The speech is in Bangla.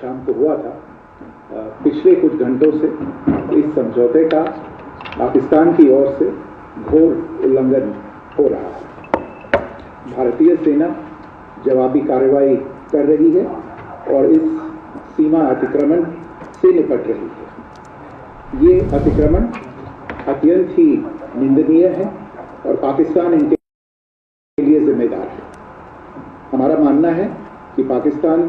शाम को हुआ था पिछले कुछ घंटों से इस समझौते का पाकिस्तान की ओर से घोर उल्लंघन हो रहा है भारतीय सेना जवाबी कार्रवाई कर रही है और इस सीमा अतिक्रमण से निपट रही है ये अतिक्रमण अत्यंत ही निंदनीय है और पाकिस्तान इनके लिए जिम्मेदार है हमारा मानना है कि पाकिस्तान